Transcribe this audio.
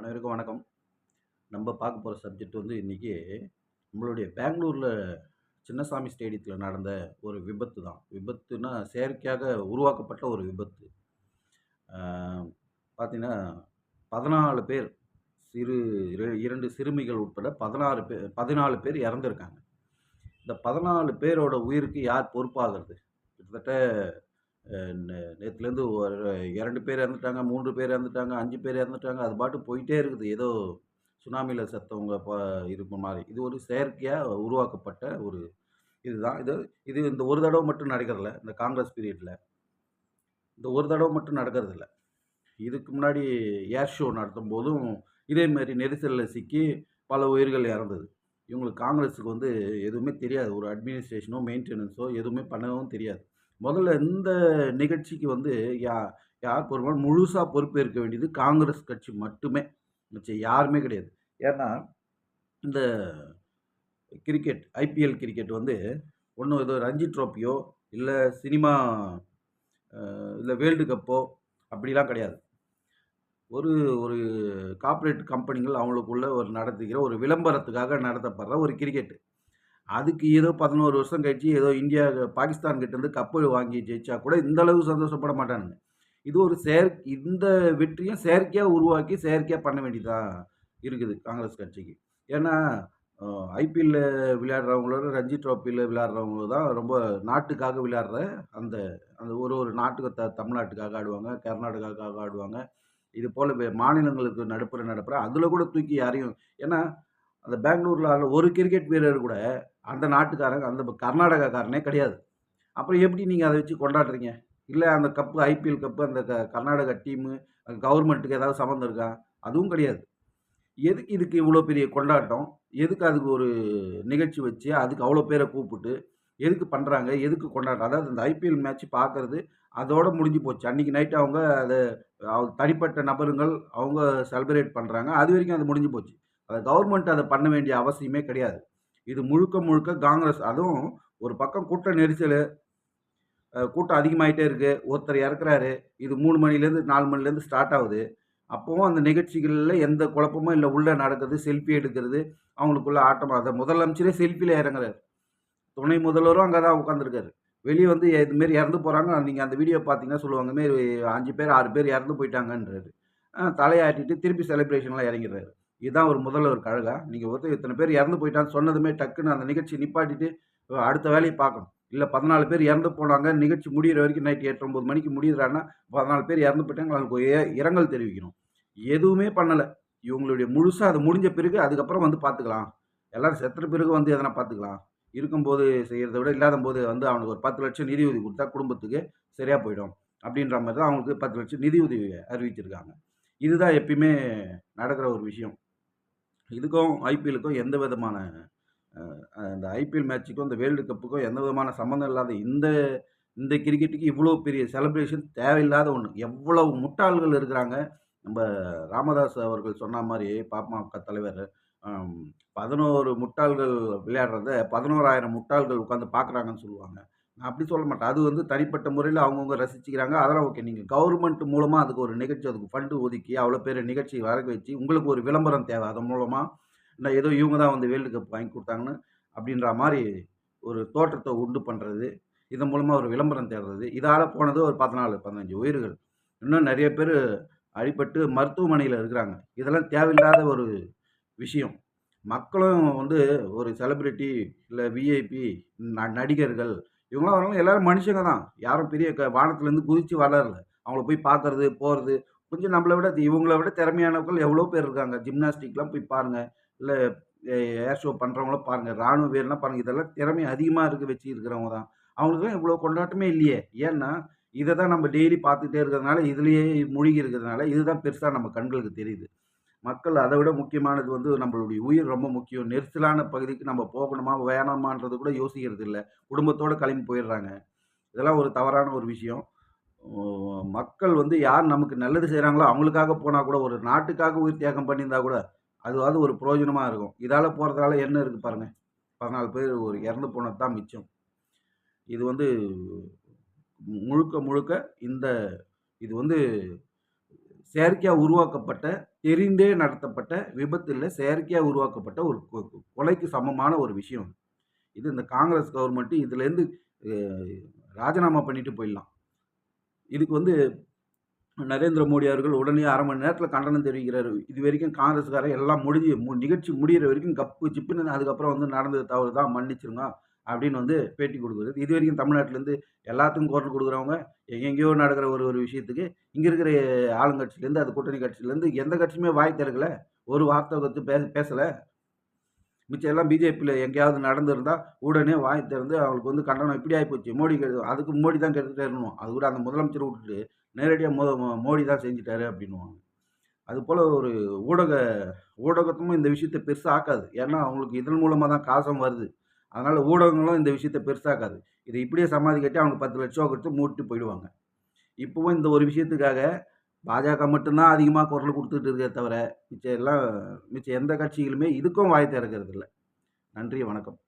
அனைவருக்கும் வணக்கம். நம்ம பார்க்க போகிற சப்ஜெக்ட் வந்து இன்றைக்கி நம்மளுடைய பெங்களூரில் சின்னசாமி ஸ்டேடியத்தில் நடந்த ஒரு விபத்து தான். விபத்துனா செயற்கையாக உருவாக்கப்பட்ட ஒரு விபத்து. பார்த்திங்கன்னா பதினாலு பேர் சிறு இர- இரண்டு சிறுமிகள் உட்பட பதினாறு பேர் பதினாலு பேர் இறந்துருக்காங்க. இந்த பதினாலு பேரோட உயிருக்கு யார் பொறுப்பாகிறது? கிட்டத்தட்ட நேற்றுலேருந்து ஒரு இரண்டு பேர் இறந்துட்டாங்க மூன்று பேர் இறந்துட்டாங்க அஞ்சு பேர் இறந்துட்டாங்க அது பாட்டு போயிட்டே இருக்குது. ஏதோ சுனாமியில் செத்தவங்க ப இருக்கும் மாதிரி. இது ஒரு செயற்கையாக உருவாக்கப்பட்ட ஒரு இதுதான். இது இது இந்த ஒரு தடவை மட்டும் நடக்கிறதில்ல இந்த காங்கிரஸ் பீரியடில். இந்த ஒரு தடவை மட்டும் நடக்கிறதில்ல. இதுக்கு முன்னாடி ஏர் ஷோ நடத்தும் போதும் இதேமாரி நெரிசலில் சிக்கி பல உயிர்கள் இறந்தது. இவங்களுக்கு காங்கிரஸுக்கு வந்து எதுவுமே தெரியாது. ஒரு அட்மினிஸ்ட்ரேஷனோ மெயின்டெனன்ஸோ எதுவுமே பண்ணவும் தெரியாது. முதல்ல இந்த நிகழ்ச்சிக்கு வந்து யா யார் பொறுப்பான முழுசாக பொறுப்பேற்க வேண்டியது காங்கிரஸ் கட்சி மட்டுமே. மிச்சம் யாருமே கிடையாது. ஏன்னா இந்த கிரிக்கெட் ஐபிஎல் கிரிக்கெட் வந்து ஒன்றும் ஏதோ ரஞ்சி ட்ரோஃபியோ இல்லை சினிமா இல்லை வேர்ல்டு கப்போ அப்படிலாம் கிடையாது. ஒரு ஒரு கார்ப்பரேட் கம்பெனிகள் அவங்களுக்குள்ள ஒரு நடத்துகிற ஒரு விளம்பரத்துக்காக நடத்தப்படுற ஒரு கிரிக்கெட்டு. அதுக்கு ஏதோ பதினோரு வருஷம் கழிச்சு ஏதோ இந்தியா பாகிஸ்தான் கிட்டேருந்து கப்பல் வாங்கி ஜெயிச்சா கூட இந்த அளவுக்கு சந்தோஷப்பட மாட்டானுங்க. இது ஒரு செயற் இந்த வெற்றியும் செயற்கையாக உருவாக்கி செயற்கையாக பண்ண வேண்டியதாக இருக்குது காங்கிரஸ் கட்சிக்கு. ஏன்னா ஐபிஎல்ல விளையாடுறவங்களோட ரஞ்சி ட்ராஃபியில் விளையாடுறவங்க தான் ரொம்ப நாட்டுக்காக விளையாடுற அந்த அந்த ஒரு ஒரு நாட்டுக்கு த தமிழ்நாட்டுக்காக ஆடுவாங்க கர்நாடகாவுக்காக ஆடுவாங்க. இது போல் மாநிலங்களுக்கு நடுப்புற நடப்புற அதில் கூட தூக்கி யாரையும் ஏன்னா அந்த பெங்களூரில் ஆடுற ஒரு கிரிக்கெட் வீரர் கூட அந்த நாட்டுக்காரங்க அந்த கர்நாடகாக்காரனே கிடையாது. அப்புறம் எப்படி நீங்கள் அதை வச்சு கொண்டாடுறீங்க? இல்லை அந்த கப்பு ஐபிஎல் கப்பு அந்த க கர்நாடகா டீமு கவர்மெண்ட்டுக்கு ஏதாவது சம்மந்தம் இருக்கா? அதுவும் கிடையாது. எதுக்கு இதுக்கு இவ்வளோ பெரிய கொண்டாட்டம்? எதுக்கு அதுக்கு ஒரு நிகழ்ச்சி வச்சு அதுக்கு அவ்வளோ பேரை கூப்பிட்டு எதுக்கு பண்ணுறாங்க எதுக்கு கொண்டாட்டம் அதாவது இந்த ஐபிஎல் மேட்ச் பார்க்குறது அதோட முடிஞ்சு போச்சு. அன்றைக்கி நைட்டு அவங்க அதை தனிப்பட்ட நபருங்கள் அவங்க செலிப்ரேட் பண்ணுறாங்க அது வரைக்கும் அது முடிஞ்சு போச்சு. அதை கவர்மெண்ட் அதை பண்ண வேண்டிய அவசியமே கிடையாது. இது முழுக்க முழுக்க காங்கிரஸ். அதுவும் ஒரு பக்கம் கூட்ட நெரிசல் கூட்டம் அதிகமாயிட்டே இருக்கு. ஒருத்தர் இறக்குறாரு. இது மூணு மணிலேருந்து நாலு மணிலேருந்து ஸ்டார்ட் ஆகுது. அப்போவும் அந்த நிகழ்ச்சிகளில் எந்த குழப்பமும் இல்லை. உள்ளே நடக்குது செல்ஃபி எடுக்கிறது அவங்களுக்குள்ள ஆட்டமாக முதலமைச்சரே செல்ஃபியில் இறங்குறாரு. துணை முதல்வரும் அங்கே தான் உட்காந்துருக்காரு வெளியே வந்து இதுமாரி இறந்து போகிறாங்க நீங்கள் அந்த வீடியோ பார்த்தீங்கன்னா சொல்லுவாங்க. மாரி அஞ்சு பேர் ஆறு பேர் இறந்து போயிட்டாங்கன்றாரு. தலையாட்டிட்டு திருப்பி செலிப்ரேஷன்லாம் இறங்கிடுறாரு. இதுதான் ஒரு முதல்வர் கழகா. நீங்கள் ஒருத்தர் இத்தனை பேர் இறந்து போயிட்டான்னு சொன்னதுமே டக்குன்னு அந்த நிகழ்ச்சி நிப்பாட்டிட்டு அடுத்த வேலையை பார்க்கணும். இல்லை பதினாலு பேர் இறந்து போனாங்க நிகழ்ச்சி முடியிற வரைக்கும் நைட் எட்டு ஒம்பது மணிக்கு முடியுறான்னா பதினாலு பேர் இறந்து போயிட்டாங்க அவங்களுக்கு இரங்கல் தெரிவிக்கணும். எதுவுமே பண்ணலை. இவங்களுடைய முழுசாக அது முடிஞ்ச பிறகு அதுக்கப்புறம் வந்து பார்த்துக்கலாம். எல்லோரும் செத்துற பிறகு வந்து எதனா பார்த்துக்கலாம். இருக்கும்போது செய்கிறத விட இல்லாத போது வந்து அவனுக்கு ஒரு பத்து லட்சம் நிதி உதவி கொடுத்தா குடும்பத்துக்கு சரியாக போயிடும். அப்படின்ற மாதிரி தான் அவங்களுக்கு பத்து லட்சம் நிதி உதவி அறிவிச்சிருக்காங்க. இதுதான் எப்பயுமே நடக்கிற ஒரு விஷயம். இதுக்கும் ஐபிஎலுக்கும் எந்த விதமான இந்த அந்த ஐபிஎல் மேட்ச்சுக்கும் இந்த வேர்ல்டு கப்புக்கும் எந்த விதமான சம்மந்தம் இல்லாத இந்த இந்த கிரிக்கெட்டுக்கு இவ்வளோ பெரிய செலிப்ரேஷன் தேவையில்லாத ஒன்று எவ்வளவு முட்டாள்கள் இருக்கிறாங்க. நம்ம ராமதாஸ் அவர்கள் சொன்ன மாதிரி பாப்மா தலைவர் பதினோரு முட்டாள்கள் விளையாடுறத பதினோராயிரம் முட்டாள்கள் உட்காந்து பார்க்குறாங்கன்னு சொல்லுவாங்க. நான் அப்படி சொல்ல மாட்டேன். அது வந்து தனிப்பட்ட முறையில் அவங்கவுங்க ரசிச்சுக்கிறாங்க. அதெல்லாம் ஓகே நீங்கள் கவர்மெண்ட் மூலமாக அதுக்கு ஒரு நிகழ்ச்சி அதுக்கு ஃபண்டு ஒதுக்கி அவ்வளோ பேர் நிகழ்ச்சி வர வச்சு உங்களுக்கு ஒரு விளம்பரம் தேவை. அதன் மூலமாக இல்லை ஏதோ இவங்க தான் வந்து வேர்ல்டு கப் வாங்கி கொடுத்தாங்கன்னு அப்படின்ற மாதிரி ஒரு தோற்றத்தை உண்டு பண்ணுறது இதன் மூலமாக ஒரு விளம்பரம் தேடுறது இதால் போனது ஒரு பதினாலு பதினஞ்சு உயிர்கள். இன்னும் நிறைய பேர் அடிபட்டு மருத்துவமனையில் இருக்கிறாங்க. இதெல்லாம் தேவையில்லாத ஒரு விஷயம். மக்களும் வந்து ஒரு செலிபிரிட்டி இல்லை விஐபி நடிகர்கள் இவங்களாம் வரவங்க எல்லாரும் மனுஷங்க தான். யாரும் பெரிய க வானத்துலேருந்து குதித்து வளரல. அவங்கள போய் பார்க்கறது போகிறது கொஞ்சம் நம்மளை விட இவங்கள விட திறமையானவர்கள் எவ்வளோ பேர் இருக்காங்க. ஜிம்னாஸ்டிக்லாம் போய் பாருங்கள் இல்லை ஏர் ஷோ பண்ணுறவங்களும் பாருங்கள் ராணுவ வீரர்லாம் பாருங்கள் இதெல்லாம் திறமை அதிகமாக இருக்க வச்சு இருக்கிறவங்க தான். அவங்களுக்குலாம் இவ்வளோ கொண்டாட்டமே இல்லையே. ஏன்னா இதை தான் நம்ம டெய்லி பார்த்துட்டே இருக்கிறதுனால இதுலேயே மூழ்கி இருக்கிறதுனால இதுதான் பெருசாக நம்ம கண்களுக்கு தெரியுது. மக்கள் அதை விட முக்கியமானது வந்து நம்மளுடைய உயிர் ரொம்ப முக்கியம். நெரிசலான பகுதிக்கு நம்ம போகணுமா வேணாமான்றது கூட யோசிக்கிறது இல்லை. குடும்பத்தோடு கிளம்பி போயிடுறாங்க. இதெல்லாம் ஒரு தவறான ஒரு விஷயம். மக்கள் வந்து யார் நமக்கு நல்லது செய்கிறாங்களோ அவங்களுக்காக போனால் கூட ஒரு நாட்டுக்காக உயிர் தியாகம் பண்ணியிருந்தா கூட அதுவாவது ஒரு பிரயோஜனமாக இருக்கும். இதால் போகிறதால என்ன இருக்குது பாருங்கள் பதினாலு பேர் ஒரு இறந்து போனது தான் மிச்சம். இது வந்து முழுக்க முழுக்க இந்த இது வந்து செயற்கையாக உருவாக்கப்பட்ட தெரிந்தே நடத்தப்பட்ட விபத்தில் செயற்கையாக உருவாக்கப்பட்ட ஒரு கொ கொலைக்கு சமமான ஒரு விஷயம் இது. இந்த காங்கிரஸ் கவர்மெண்ட்டு இதுலேருந்து ராஜினாமா பண்ணிட்டு போயிடலாம். இதுக்கு வந்து நரேந்திர மோடி அவர்கள் உடனே அரை மணி நேரத்தில் கண்டனம் தெரிவிக்கிறாரு. இது வரைக்கும் காங்கிரஸ்காரர் எல்லாம் முடிஞ்சு நிகழ்ச்சி முடிகிற வரைக்கும் கப்பு சிப்புன்னு அதுக்கப்புறம் வந்து நடந்தது தவறு தான் மன்னிச்சிருங்க. அப்படின்னு வந்து பேட்டி கொடுக்குறது இது வரைக்கும் தமிழ்நாட்டிலேருந்து எல்லாத்துக்கும் குரல் கொடுக்குறவங்க எங்கெங்கேயோ நடக்கிற ஒரு ஒரு விஷயத்துக்கு இங்கே இருக்கிற ஆளுங்கட்சியிலேருந்து அது கூட்டணி கட்சியிலேருந்து எந்த கட்சியுமே வாய் திறக்கல ஒரு வார்த்தை வந்து பேச பேசலை. மிச்சம் எல்லாம் பிஜேபியில் எங்கேயாவது நடந்திருந்தா உடனே வாய் திறந்து அவங்களுக்கு வந்து கண்டனம் இப்படி ஆகிப்போச்சு மோடி கெடு அதுக்கு மோடி தான் கெடுத்துட்டாருன்னு அது கூட அந்த முதலமைச்சர் விட்டுட்டு நேரடியாக மோ மோடி தான் செஞ்சுட்டாரு அப்படின்னுவாங்க. அதுபோல் ஒரு ஊடக ஊடகத்தும் இந்த விஷயத்தை பெருசாக ஆக்காது. ஏன்னா அவங்களுக்கு இதன் மூலமாக தான் காசும் வருது. அதனால் ஊடகங்களும் இந்த விஷயத்தை பெருசாக்காது. இதை இப்படியே சமாதி கட்டி அவங்க பத்து லட்சம் கொடுத்து மூட்டு போயிடுவாங்க. இப்போவும் இந்த ஒரு விஷயத்துக்காக பாஜக மட்டும்தான் அதிகமாக குரல் கொடுத்துட்டு இருக்கே தவிர மிச்சம் எல்லாம் மிச்சம் எந்த கட்சிகளுமே இதுக்கும் வாய் திறக்கிறது இல்லை நன்றி வணக்கம்.